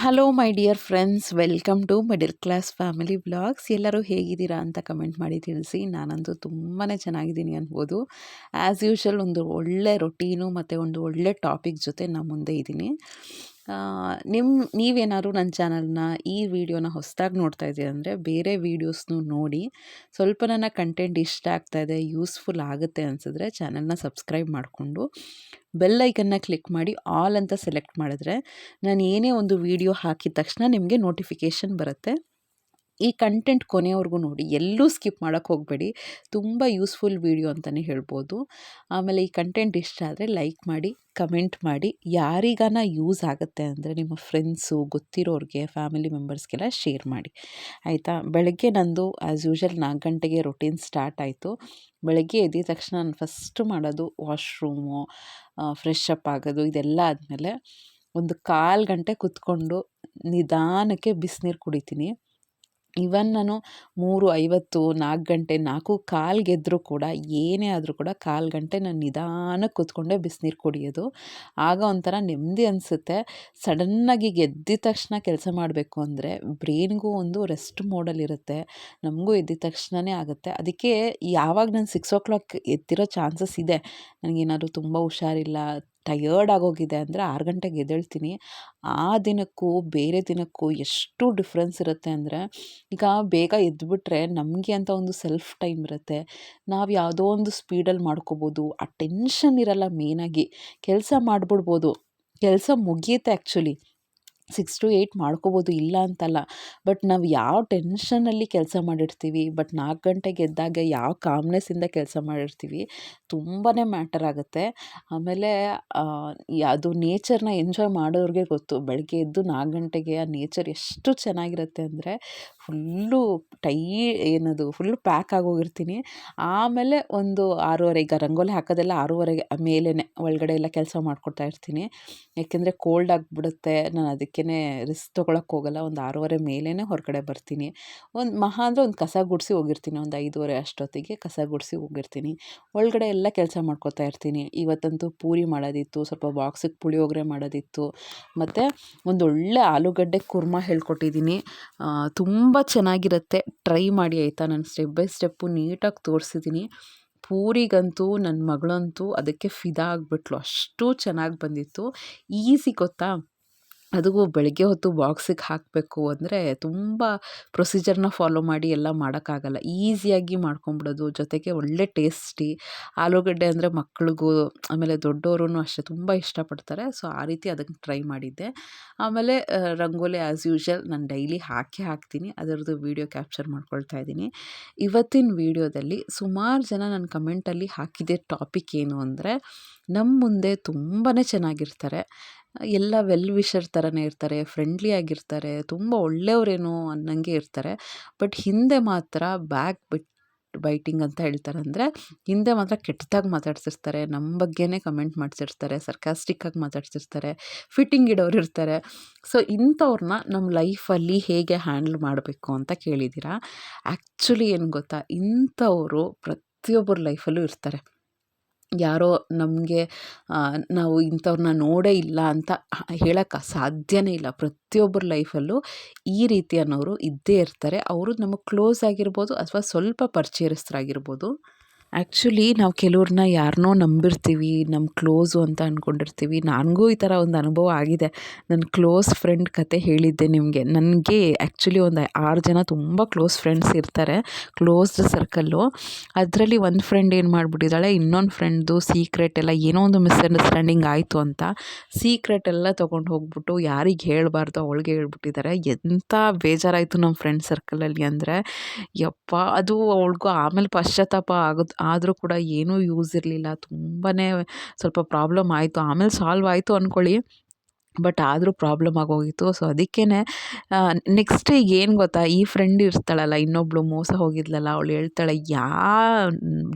Hello my dear friends welcome to middle class family blogs ಎಲ್ಲರೂ ಹೇಗಿದ್ದೀರಾ ಅಂತ comment ಮಾಡಿ ತಿಳಿಸಿ. ನಾನಂತೂ ತುಂಬಾ ಚೆನ್ನಾಗಿದ್ದೀನಿ ಅನ್ಬೋದು. ಆ್ಯಸ್ ಯೂಶ್ವಲ್ ಒಂದು ಒಳ್ಳೆ ರೊಟೀನು ಮತ್ತು ಒಂದು ಒಳ್ಳೆ ಟಾಪಿಕ್ ಜೊತೆ ನಾನು ಮುಂದೆ ಇದ್ದೀನಿ. ನಿಮ್ಮ ನೀವೇನಾದ್ರು ನನ್ನ ಚಾನಲ್ನ ಈ ವಿಡಿಯೋನ ಹೊಸದಾಗಿ ನೋಡ್ತಾ ಇದ್ದೀರ ಅಂದರೆ ಬೇರೆ ವೀಡಿಯೋಸ್ನು ನೋಡಿ, ಸ್ವಲ್ಪ ನನ್ನ ಕಂಟೆಂಟ್ ಇಷ್ಟ ಆಗ್ತಾಯಿದೆ ಯೂಸ್ಫುಲ್ ಆಗುತ್ತೆ ಅನಿಸಿದ್ರೆ ಚಾನಲ್ನ ಸಬ್ಸ್ಕ್ರೈಬ್ ಮಾಡಿಕೊಂಡು, ಬೆಲ್ ಐಕನ್ನ ಕ್ಲಿಕ್ ಮಾಡಿ, ಆಲ್ ಅಂತ ಸೆಲೆಕ್ಟ್ ಮಾಡಿದ್ರೆ ನಾನು ಏನೇ ಒಂದು ವಿಡಿಯೋ ಹಾಕಿದ ತಕ್ಷಣ ನಿಮಗೆ ನೋಟಿಫಿಕೇಷನ್ ಬರುತ್ತೆ. ಈ ಕಂಟೆಂಟ್ ಕೊನೆಯವರೆಗೂ ನೋಡಿ, ಎಲ್ಲೂ ಸ್ಕಿಪ್ ಮಾಡೋಕ್ಕೆ ಹೋಗಬೇಡಿ. ತುಂಬ ಯೂಸ್ಫುಲ್ ವೀಡಿಯೋ ಅಂತಲೇ ಹೇಳ್ಬೋದು. ಆಮೇಲೆ ಈ ಕಂಟೆಂಟ್ ಇಷ್ಟ ಆದರೆ ಲೈಕ್ ಮಾಡಿ ಕಮೆಂಟ್ ಮಾಡಿ. ಯಾರಿಗಾನ ಯೂಸ್ ಆಗುತ್ತೆ ಅಂದರೆ ನಿಮ್ಮ ಫ್ರೆಂಡ್ಸು ಗೊತ್ತಿರೋರಿಗೆ ಫ್ಯಾಮಿಲಿ ಮೆಂಬರ್ಸ್ಗೆಲ್ಲ ಶೇರ್ ಮಾಡಿ. ಆಯಿತಾ? ಬೆಳಗ್ಗೆ ನಂದು ಆ್ಯಸ್ ಯೂಶಲ್ ನಾಲ್ಕು ಗಂಟೆಗೆ ರೊಟೀನ್ ಸ್ಟಾರ್ಟ್ ಆಯಿತು. ಬೆಳಗ್ಗೆ ಎದ್ದಿದ ತಕ್ಷಣ ನಾನು ಫಸ್ಟ್ ಮಾಡೋದು ವಾಶ್ರೂಮು ಫ್ರೆಶ್ ಅಪ್ ಆಗೋದು, ಇದೆಲ್ಲ ಆದಮೇಲೆ ಒಂದು ಕಾಲು ಗಂಟೆ ಕುತ್ಕೊಂಡು ನಿಧಾನಕ್ಕೆ ಬಿಸಿನೀರು ಕುಡಿತೀನಿ. ಇವನ್ ನಾನು ಮೂರು ಐವತ್ತು, ನಾಲ್ಕು ಗಂಟೆ, ನಾಲ್ಕು ಕಾಲು ಗೆದ್ದರೂ ಕೂಡ, ಏನೇ ಆದರೂ ಕೂಡ ಕಾಲು ಗಂಟೆ ನಾನು ನಿಧಾನಕ್ಕೆ ಕೂತ್ಕೊಂಡೆ ಬಿಸಿನೀರು ಕುಡಿಯೋದು. ಆಗ ಒಂಥರ ನೆಮ್ಮದಿ ಅನಿಸುತ್ತೆ. ಸಡನ್ನಾಗಿ ಎದ್ದಿದ ತಕ್ಷಣ ಕೆಲಸ ಮಾಡಬೇಕು ಅಂದರೆ ಬ್ರೈನ್ಗೂ ಒಂದು ರೆಸ್ಟ್ ಮೋಡಲ್ಲಿರುತ್ತೆ ನಮಗೂ ಎದ್ದಿದ ತಕ್ಷಣವೇ ಆಗುತ್ತೆ. ಅದಕ್ಕೆ ಯಾವಾಗ ನಾನು ಸಿಕ್ಸ್ ಓ ಕ್ಲಾಕ್ ಎತ್ತಿರೋ ಚಾನ್ಸಸ್ ಇದೆ. ನನಗೇನಾದ್ರು ತುಂಬ ಹುಷಾರಿಲ್ಲ ಟಯರ್ಡ್ ಆಗೋಗಿದೆ ಅಂದರೆ ಆರು ಗಂಟೆಗೆ ಎದ್ದೇಳ್ತೀನಿ. ಆ ದಿನಕ್ಕೂ, ಬೇರೆ ದಿನಕ್ಕೂ ಎಷ್ಟು ಡಿಫ್ರೆನ್ಸ್ ಇರುತ್ತೆ ಅಂದರೆ, ಈಗ ಬೇಗ ಎದ್ದುಬಿಟ್ರೆ ನಮಗೆ ಅಂತ ಒಂದು ಸೆಲ್ಫ್ ಟೈಮ್ ಇರುತ್ತೆ. ನಾವು ಯಾವುದೋ ಒಂದು ಸ್ಪೀಡಲ್ಲಿ ಮಾಡ್ಕೋಬೋದು. ಆ ಟೆನ್ಷನ್ ಇರಲ್ಲ ಮೇಯ್ನಾಗಿ ಕೆಲಸ ಮಾಡಿಬಿಡ್ಬೋದು. ಕೆಲಸ ಮುಗಿಯುತ್ತೆ ಆ್ಯಕ್ಚುಲಿ ಸಿಕ್ಸ್ ಟು ಏಯ್ಟ್ ಮಾಡ್ಕೋಬೋದು ಇಲ್ಲ ಅಂತಲ್ಲ. ಬಟ್ ನಾವು ಯಾವ ಟೆನ್ಷನಲ್ಲಿ ಕೆಲಸ ಮಾಡಿರ್ತೀವಿ ಬಟ್ ನಾಲ್ಕು ಗಂಟೆಗೆ ಎದ್ದಾಗ ಯಾವ ಕಾಮ್ನೆಸ್ಸಿಂದ ಕೆಲಸ ಮಾಡಿರ್ತೀವಿ ತುಂಬಾ ಮ್ಯಾಟರ್ ಆಗುತ್ತೆ. ಆಮೇಲೆ ಅದು ನೇಚರ್ನ ಎಂಜಾಯ್ ಮಾಡೋರಿಗೆ ಗೊತ್ತು. ಬೆಳಗ್ಗೆ ಎದ್ದು ನಾಲ್ಕು ಗಂಟೆಗೆ ಆ ನೇಚರ್ ಎಷ್ಟು ಚೆನ್ನಾಗಿರುತ್ತೆ ಅಂದರೆ ಫುಲ್ಲು ಟೈ, ಏನದು ಫುಲ್ ಪ್ಯಾಕ್ ಆಗೋಗಿರ್ತೀನಿ. ಆಮೇಲೆ ಒಂದು ಆರೂವರೆ, ಈಗ ರಂಗೋಲಿ ಹಾಕೋದೆಲ್ಲ ಆರೂವರೆಗೆ ಮೇಲೇ ಒಳಗಡೆ ಎಲ್ಲ ಕೆಲಸ ಮಾಡ್ಕೊಡ್ತಾ ಇರ್ತೀನಿ. ಯಾಕೆಂದರೆ ಕೋಲ್ಡ್ ಆಗಿಬಿಡುತ್ತೆ, ನಾನು ಅದಕ್ಕೆ ರಿಸ್ಕ್ ತೊಗೊಳಕ್ಕೆ ಹೋಗಲ್ಲ. ಒಂದು ಆರೂವರೆ ಮೇಲೇ ಹೊರಗಡೆ ಬರ್ತೀನಿ. ಒಂದು ಮಹಾ ಅಂದರೆ ಒಂದು ಕಸ ಗುಡಿಸಿ ಹೋಗಿರ್ತೀನಿ. ಒಂದು ಐದೂವರೆ ಅಷ್ಟೊತ್ತಿಗೆ ಕಸ ಗುಡಿಸಿ ಹೋಗಿರ್ತೀನಿ. ಒಳಗಡೆ ಎಲ್ಲ ಕೆಲಸ ಮಾಡ್ಕೋತಾ ಇರ್ತೀನಿ. ಇವತ್ತಂತೂ ಪೂರಿ ಮಾಡೋದಿತ್ತು, ಸ್ವಲ್ಪ ಬಾಕ್ಸಿಗೆ ಪುಳಿಯೋಗರೆ ಮಾಡೋದಿತ್ತು. ಮತ್ತು ಒಂದು ಒಳ್ಳೆ ಆಲೂಗಡ್ಡೆ ಕುರ್ಮ ಹೇಳ್ಕೊಟ್ಟಿದ್ದೀನಿ ತುಂಬ ಚೆನ್ನಾಗಿರುತ್ತೆ. ಟ್ರೈ ಮಾಡಿ ಆಯಿತಾ? ನಾನು ಸ್ಟೆಪ್ ಬೈ ಸ್ಟೆಪ್ಪು ನೀಟಾಗಿ ತೋರಿಸಿದ್ದೀನಿ ಪೂರಿಗಂತೂ ನನ್ನ ಮಗಳಂತೂ ಅದಕ್ಕೆ ಫಿದಾ ಆಗಿಬಿಟ್ಲು. ಅಷ್ಟು ಚೆನ್ನಾಗಿ ಬಂದಿತ್ತು. ಈಸಿ ಗೊತ್ತಾ? ಅದು ಬೆಳಗ್ಗೆ ಹೊತ್ತು ಬಾಕ್ಸಿಗೆ ಹಾಕಬೇಕು ಅಂದರೆ ತುಂಬ ಪ್ರೊಸೀಜರ್ನ ಫಾಲೋ ಮಾಡಿ ಎಲ್ಲ ಮಾಡೋಕ್ಕಾಗಲ್ಲ. ಈಸಿಯಾಗಿ ಮಾಡ್ಕೊಂಬಿಡೋದು, ಜೊತೆಗೆ ಒಳ್ಳೆ ಟೇಸ್ಟಿ ಆಲೂಗಡ್ಡೆ ಅಂದರೆ ಮಕ್ಳಿಗೂ, ಆಮೇಲೆ ದೊಡ್ಡವರು ಅಷ್ಟೇ ತುಂಬ ಇಷ್ಟಪಡ್ತಾರೆ. ಸೊ ಆ ರೀತಿ ಅದಕ್ಕೆ ಟ್ರೈ ಮಾಡಿದ್ದೆ. ಆಮೇಲೆ ರಂಗೋಲಿ ಆ್ಯಸ್ ಯೂಶಲ್ ನಾನು ಡೈಲಿ ಹಾಕಿ ಹಾಕ್ತೀನಿ. ಅದರದ್ದು ವೀಡಿಯೋ ಕ್ಯಾಪ್ಚರ್ ಮಾಡ್ಕೊಳ್ತಾ ಇದ್ದೀನಿ. ಇವತ್ತಿನ ವೀಡಿಯೋದಲ್ಲಿ ಸುಮಾರು ಜನ ನನ್ನ ಕಮೆಂಟಲ್ಲಿ ಹಾಕಿದ್ದೆ ಟಾಪಿಕ್ ಏನು ಅಂದರೆ ನಮ್ಮ ಮುಂದೆ ತುಂಬಾ ಚೆನ್ನಾಗಿರ್ತಾರೆ. ಎಲ್ಲ ವೆಲ್ ವಿಷರ್ ಥರನೇ ಇರ್ತಾರೆ, ಫ್ರೆಂಡ್ಲಿ ಆಗಿರ್ತಾರೆ, ತುಂಬ ಒಳ್ಳೆಯವರೇನೋ ಅನ್ನಂಗೆ ಇರ್ತಾರೆ. ಬಟ್ ಹಿಂದೆ ಮಾತ್ರ ಬ್ಯಾಕ್ ಬಿಟ್, ಬೈಟಿಂಗ್ ಅಂತ ಹೇಳ್ತಾರೆ ಅಂದರೆ, ಹಿಂದೆ ಮಾತ್ರ ಕೆಟ್ಟದಾಗಿ ಮಾತಾಡ್ಸಿರ್ತಾರೆ ನಮ್ಮ ಬಗ್ಗೆನೇ ಕಮೆಂಟ್ ಮಾಡ್ಸಿರ್ತಾರೆ ಸರ್ಕಾಸ್ಟಿಕ್ಕಾಗಿ ಮಾತಾಡ್ಸಿರ್ತಾರೆ ಫಿಟ್ಟಿಂಗ್ ಇಡೋರು ಇರ್ತಾರೆ. ಸೊ ಇಂಥವ್ರನ್ನ ನಮ್ಮ ಲೈಫಲ್ಲಿ ಹೇಗೆ ಹ್ಯಾಂಡಲ್ ಮಾಡಬೇಕು ಅಂತ ಕೇಳಿದ್ದೀರಾ? ಆ್ಯಕ್ಚುಲಿ ಏನು ಗೊತ್ತಾ, ಇಂಥವರು ಪ್ರತಿಯೊಬ್ಬರ ಲೈಫಲ್ಲೂ ಇರ್ತಾರೆ. ಯಾರೋ ನಮಗೆ ನಾವು ಇಂಥವ್ರನ್ನ ನೋಡೇ ಇಲ್ಲ ಅಂತ ಹೇಳೋಕ್ಕೆ ಸಾಧ್ಯವೇ ಇಲ್ಲ. ಪ್ರತಿಯೊಬ್ಬರ ಲೈಫಲ್ಲೂ ಈ ರೀತಿ ಅನ್ನೋರು ಇದ್ದೇ ಇರ್ತಾರೆ. ಅವರು ನಮಗೆ ಕ್ಲೋಸ್ ಆಗಿರ್ಬೋದು ಅಥವಾ ಸ್ವಲ್ಪ ಪರಿಚಯಸ್ಥರಾಗಿರ್ಬೋದು. ಆ್ಯಕ್ಚುಲಿ ನಾವು ಕೆಲವ್ರನ್ನ ಯಾರನ್ನೋ ನಂಬಿರ್ತೀವಿ ನಮ್ಮ ಕ್ಲೋಸು ಅಂತ ಅಂದ್ಕೊಂಡಿರ್ತೀವಿ ನನಗೂ ಈ ಥರ ಒಂದು ಅನುಭವ ಆಗಿದೆ. ನನ್ನ ಕ್ಲೋಸ್ ಫ್ರೆಂಡ್ ಕತೆ ಹೇಳಿದ್ದೆ ನಿಮಗೆ. ನನಗೆ ಆ್ಯಕ್ಚುಲಿ ಒಂದು ಆರು ಜನ ತುಂಬ ಕ್ಲೋಸ್ ಫ್ರೆಂಡ್ಸ್ ಇರ್ತಾರೆ ಕ್ಲೋಸ್ಡ್ ಸರ್ಕಲ್ಲು ಅದರಲ್ಲಿ ಒಂದು ಫ್ರೆಂಡ್ ಏನು ಮಾಡಿಬಿಟ್ಟಿದ್ದಾಳೆ ಇನ್ನೊಂದು ಫ್ರೆಂಡ್ದು ಸೀಕ್ರೆಟ್ ಎಲ್ಲ ಏನೋ ಒಂದು ಮಿಸ್ಅಂಡರ್ಸ್ಟ್ಯಾಂಡಿಂಗ್ ಆಯಿತು ಅಂತ ಸೀಕ್ರೆಟ್ ಎಲ್ಲ ತೊಗೊಂಡು ಹೋಗ್ಬಿಟ್ಟು ಯಾರಿಗೆ ಹೇಳಬಾರ್ದು ಅವಳಿಗೆ ಹೇಳ್ಬಿಟ್ಟಿದ್ದಾರೆ ಎಂಥ ಬೇಜಾರಾಯಿತು ನಮ್ಮ ಫ್ರೆಂಡ್ ಸರ್ಕಲಲ್ಲಿ ಅಂದರೆ. ಯಪ್ಪ, ಅದು ಅವಳಿಗೂ ಆಮೇಲೆ ಪಶ್ಚಾತ್ತಾಪ ಆಗೋದು ಆದರೂ ಕೂಡ ಏನೂ ಯೂಸ್ ಇರಲಿಲ್ಲ. ತುಂಬಾ ಸ್ವಲ್ಪ ಪ್ರಾಬ್ಲಮ್ ಆಯಿತು. ಆಮೇಲೆ ಸಾಲ್ವ್ ಆಯಿತು ಅಂದ್ಕೊಳ್ಳಿ ಬಟ್ ಆದರೂ ಪ್ರಾಬ್ಲಮ್ ಆಗೋಗಿತ್ತು. ಸೊ ಅದಕ್ಕೇ ನೆಕ್ಸ್ಟ್ ಈಗ ಏನು ಗೊತ್ತಾ, ಈ ಫ್ರೆಂಡ್ ಇರ್ತಾಳಲ್ಲ, ಇನ್ನೊಬ್ಳು ಮೋಸ ಹೋಗಿದ್ಲಲ್ಲ, ಅವಳು ಹೇಳ್ತಾಳೆ, ಯಾ,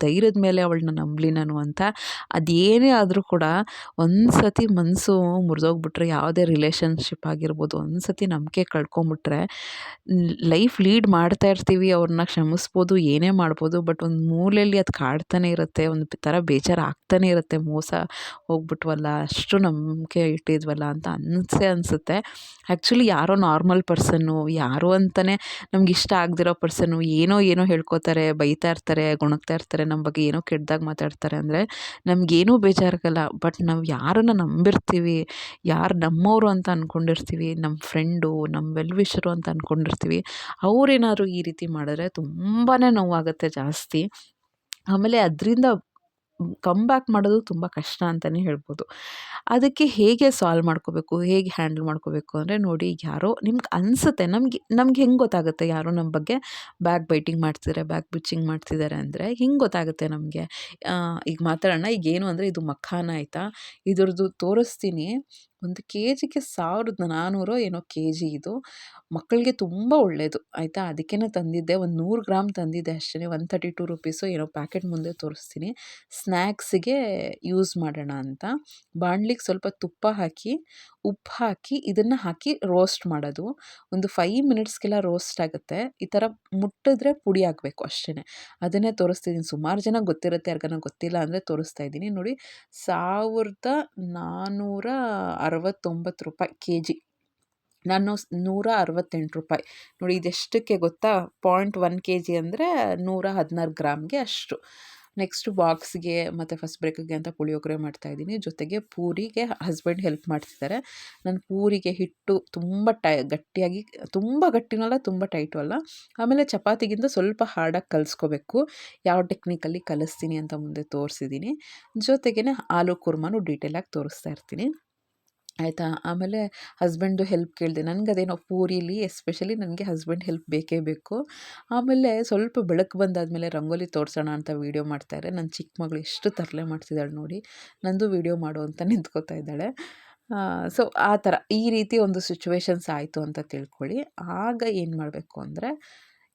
ಧೈರ್ಯದ ಮೇಲೆ ಅವಳನ್ನ ನಂಬಲಿ ನಾನು ಅಂತ. ಅದೇನೇ ಆದರೂ ಕೂಡ ಒಂದು ಸತಿ ಮನಸ್ಸು ಮುರಿದೋಗ್ಬಿಟ್ರೆ, ಯಾವುದೇ ರಿಲೇಷನ್ಶಿಪ್ ಆಗಿರ್ಬೋದು ಒಂದು ಸತಿ ನಂಬಿಕೆ ಕಳ್ಕೊಂಬಿಟ್ರೆ ಲೈಫ್ ಲೀಡ್ ಮಾಡ್ತಾ ಇರ್ತೀವಿ, ಅವ್ರನ್ನ ಕ್ಷಮಿಸ್ಬೋದು, ಏನೇ ಮಾಡ್ಬೋದು, ಬಟ್ ಒಂದು ಮೂಲೆಯಲ್ಲಿ ಅದು ಕಾಡ್ತಾನೆ ಇರುತ್ತೆ, ಒಂದು ಥರ ಬೇಜಾರು ಆಗ್ತಾನೆ ಇರುತ್ತೆ, ಮೋಸ ಹೋಗ್ಬಿಟ್ವಲ್ಲ, ಅಷ್ಟು ನಂಬಿಕೆ ಇಟ್ಟಿದ್ವಲ್ಲ ಅಂತ. ಅನಿಸೇ ಅನಿಸುತ್ತೆ. ಆ್ಯಕ್ಚುಲಿ ಯಾರೋ ನಾರ್ಮಲ್ ಪರ್ಸನ್ನು ಯಾರೋ ಅಂತಲೇ ನಮ್ಗೆ ಇಷ್ಟ ಆಗದಿರೋ ಪರ್ಸನ್ನು ಏನೋ ಏನೋ ಹೇಳ್ಕೊತಾರೆ, ಬೈತಾ ಇರ್ತಾರೆ, ಗುಣಗ್ತಾ ಇರ್ತಾರೆ ನಮ್ಮ ಬಗ್ಗೆ ಏನೋ ಕೆಟ್ಟದಾಗಿ ಮಾತಾಡ್ತಾರೆ ಅಂದರೆ ನಮಗೇನೂ ಬೇಜಾರಾಗಲ್ಲ. ಬಟ್ ನಾವು ಯಾರನ್ನು ನಂಬಿರ್ತೀವಿ, ಯಾರು ನಮ್ಮವರು ಅಂತ ಅಂದ್ಕೊಂಡಿರ್ತೀವಿ ನಮ್ಮ ಫ್ರೆಂಡು ನಮ್ಮ ವೆಲ್ ವಿಷರು ಅಂತ ಅಂದ್ಕೊಂಡಿರ್ತೀವಿ ಅವರೇನಾದ್ರು ಈ ರೀತಿ ಮಾಡಿದ್ರೆ ತುಂಬಾ ನೋವಾಗುತ್ತೆ ಜಾಸ್ತಿ. ಆಮೇಲೆ ಅದರಿಂದ ಕಮ್ ಬ್ಯಾಕ್ ಮಾಡೋದು ತುಂಬ ಕಷ್ಟ ಅಂತಲೇ ಹೇಳ್ಬೋದು. ಅದಕ್ಕೆ ಹೇಗೆ ಸಾಲ್ವ್ ಮಾಡ್ಕೋಬೇಕು, ಹೇಗೆ ಹ್ಯಾಂಡಲ್ ಮಾಡ್ಕೋಬೇಕು ಅಂದರೆ ನೋಡಿ ಯಾರೋ ನಿಮ್ಗೆ ಅನಿಸುತ್ತೆ, ನಮಗೆ, ನಮ್ಗೆ ಹೆಂಗೆ ಗೊತ್ತಾಗುತ್ತೆ ಯಾರೋ ನಮ್ಮ ಬಗ್ಗೆ ಬ್ಯಾಕ್ ಬೈಟಿಂಗ್ ಮಾಡ್ತಿದ್ದಾರೆ ಬ್ಯಾಕ್ ಬಿಚ್ಚಿಂಗ್ ಮಾಡ್ತಿದ್ದಾರೆ ಅಂದರೆ ಹಿಂಗೆ ಗೊತ್ತಾಗುತ್ತೆ ನಮಗೆ? ಈಗ ಮಾತಾಡೋಣ, ಈಗ ಏನು ಅಂದರೆ ಇದು ಮಖಾನ ಆಯಿತಾ? ಇದ್ರದ್ದು ತೋರಿಸ್ತೀನಿ. ಒಂದು ಕೆ ಜಿಗೆ ಸಾವಿರದ ನಾನ್ನೂರೋ ಏನೋ ಕೆ ಜಿ ಇದು. ಮಕ್ಕಳಿಗೆ ತುಂಬ ಒಳ್ಳೆಯದು ಆಯಿತಾ? ಅದಕ್ಕೇ ತಂದಿದ್ದೆ, ಒಂದು ನೂರು ಗ್ರಾಮ್ ತಂದಿದ್ದೆ ಅಷ್ಟೇ ಒನ್ ತರ್ಟಿ ಟು ರುಪೀಸು ಏನೋ ಪ್ಯಾಕೆಟ್ ಮುಂದೆ ತೋರಿಸ್ತೀನಿ. ಸ್ನ್ಯಾಕ್ಸಿಗೆ ಯೂಸ್ ಮಾಡೋಣ ಅಂತ. ಬಾಣಲಿಗೆ ಸ್ವಲ್ಪ ತುಪ್ಪ ಹಾಕಿ, ಉಪ್ಪು ಹಾಕಿ, ಇದನ್ನು ಹಾಕಿ ರೋಸ್ಟ್ ಮಾಡೋದು. ಒಂದು ಫೈವ್ ಮಿನಿಟ್ಸ್ಗೆಲ್ಲ ರೋಸ್ಟ್ ಆಗುತ್ತೆ. ಈ ಥರ ಮುಟ್ಟಿದ್ರೆ ಪುಡಿ ಆಗಬೇಕು ಅಷ್ಟೇ ಅದನ್ನೇ ತೋರಿಸ್ತಿದ್ದೀನಿ ಸುಮಾರು ಜನ ಗೊತ್ತಿರುತ್ತೆ, ಯಾರಿಗಾನ ಗೊತ್ತಿಲ್ಲ ಅಂದರೆ ತೋರಿಸ್ತಾ ಇದ್ದೀನಿ. ನೋಡಿ, ಸಾವಿರದ ನಾನ್ನೂರ ಅರವತ್ತೊಂಬತ್ತು ರೂಪಾಯಿ ಕೆ ಜಿ ನಾನು ನೂರ ಅರವತ್ತೆಂಟು ರೂಪಾಯಿ. ನೋಡಿ, ಇದೆಷ್ಟಕ್ಕೆ ಗೊತ್ತಾ? ಪಾಯಿಂಟ್ ಒನ್ ಕೆ ಜಿ ಅಂದರೆ ನೂರ ಹದಿನಾರು ಗ್ರಾಮ್ಗೆ ಅಷ್ಟು. ನೆಕ್ಸ್ಟ್ ಬಾಕ್ಸ್ಗೆ ಮತ್ತು ಫಸ್ಟ್ ಬ್ರೇಕಿಗೆ ಅಂತ ಪುಳಿಯೋಗರೆ ಮಾಡ್ತಾಯಿದ್ದೀನಿ ಜೊತೆಗೆ ಪೂರಿಗೆ ಹಸ್ಬೆಂಡ್ ಹೆಲ್ಪ್ ಮಾಡ್ತಿದ್ದಾರೆ. ನಾನು ಪೂರಿಗೆ ಹಿಟ್ಟು ತುಂಬ ಟೈ, ಗಟ್ಟಿಯಾಗಿ, ತುಂಬ ಗಟ್ಟಿನಲ್ಲ, ತುಂಬ ಟೈಟು ಅಲ್ಲ. ಆಮೇಲೆ ಚಪಾತಿಗಿಂತ ಸ್ವಲ್ಪ ಹಾರ್ಡಾಗಿ ಕಲಿಸ್ಕೋಬೇಕು. ಯಾವ ಟೆಕ್ನಿಕಲ್ಲಿ ಕಲಿಸ್ತೀನಿ ಅಂತ ಮುಂದೆ ತೋರಿಸಿದ್ದೀನಿ. ಜೊತೆಗೇ ಆಲೂ ಕುರ್ಮಾನು ಡೀಟೇಲಾಗಿ ತೋರಿಸ್ತಾ ಇರ್ತೀನಿ. ಆಯಿತಾ? ಆಮೇಲೆ ಹಸ್ಬೆಂಡು ಹೆಲ್ಪ್ ಕೇಳಿದೆ. ನನಗೆ ಅದೇನೋ ಪೂರಿಲಿ, ಎಸ್ಪೆಷಲಿ ನನಗೆ ಹಸ್ಬೆಂಡ್ ಹೆಲ್ಪ್ ಬೇಕೇ ಬೇಕು. ಆಮೇಲೆ ಸ್ವಲ್ಪ ಬೆಳಕು ಬಂದಾದಮೇಲೆ ರಂಗೋಲಿ ತೋರಿಸೋಣ ಅಂತ ವೀಡಿಯೋ ಮಾಡ್ತಾರೆ ನನ್ನ ಚಿಕ್ಕ ಮಗಳು ಎಷ್ಟು ತರಲೆ ಮಾಡ್ತಿದ್ದಾಳೆ ನೋಡಿ. ನಂದು ವೀಡಿಯೋ ಮಾಡು ಅಂತ ನಿಂತ್ಕೋತಾ ಇದ್ದಾಳೆ. ಸೊ, ಆ ಥರ ಈ ರೀತಿ ಒಂದು ಸಿಚುವೇಶನ್ಸ್ ಆಯಿತು ಅಂತ ತಿಳ್ಕೊಳ್ಳಿ. ಆಗ ಏನು ಮಾಡಬೇಕು ಅಂದರೆ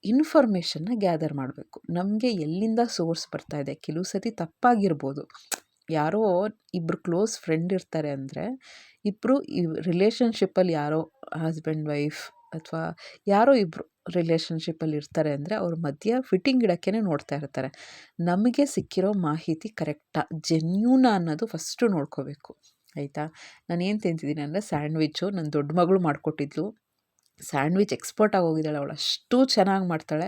ಇನ್ಫಾರ್ಮೇಷನ್ನ ಗ್ಯಾದರ್ ಮಾಡಬೇಕು. ನಮಗೆ ಎಲ್ಲಿಂದ ಸೋರ್ಸ್ ಬರ್ತಾ ಇದೆ? ಕೆಲವು ಸತಿ ತಪ್ಪಾಗಿರ್ಬೋದು. ಯಾರೋ ಇಬ್ಬರು ಕ್ಲೋಸ್ ಫ್ರೆಂಡ್ ಇರ್ತಾರೆ ಅಂದರೆ ಇಬ್ಬರು ಈ ರಿಲೇಷನ್ಶಿಪ್ಪಲ್ಲಿ ಯಾರೋ ಹಸ್ಬೆಂಡ್ ವೈಫ್ ಅಥವಾ ಯಾರೋ ಇಬ್ಬರು ರಿಲೇಷನ್ಶಿಪ್ಪಲ್ಲಿ ಇರ್ತಾರೆ ಅಂದರೆ ಅವ್ರ ಮಧ್ಯ ಫಿಟ್ಟಿಂಗ್ ಇಡೋಕ್ಕೇ ನೋಡ್ತಾ ಇರ್ತಾರೆ. ನಮಗೆ ಸಿಕ್ಕಿರೋ ಮಾಹಿತಿ ಕರೆಕ್ಟಾ, ಜೆನ್ಯೂನ ಅನ್ನೋದು ಫಸ್ಟು ನೋಡ್ಕೋಬೇಕು. ಆಯಿತಾ? ನಾನು ಏನು ತಿಂತಿದ್ದೀನಿ ಅಂದರೆ ಸ್ಯಾಂಡ್ವಿಚ್ಚು. ನನ್ನ ದೊಡ್ಡ ಮಗಳು ಮಾಡಿಕೊಟ್ಟಿದ್ಲು. ಸ್ಯಾಂಡ್ವಿಚ್ ಎಕ್ಸ್ಪರ್ಟ್ ಹೋಗಿದ್ದಾಳೆ ಅವಳು ಅಷ್ಟು ಚೆನ್ನಾಗಿ ಮಾಡ್ತಾಳೆ.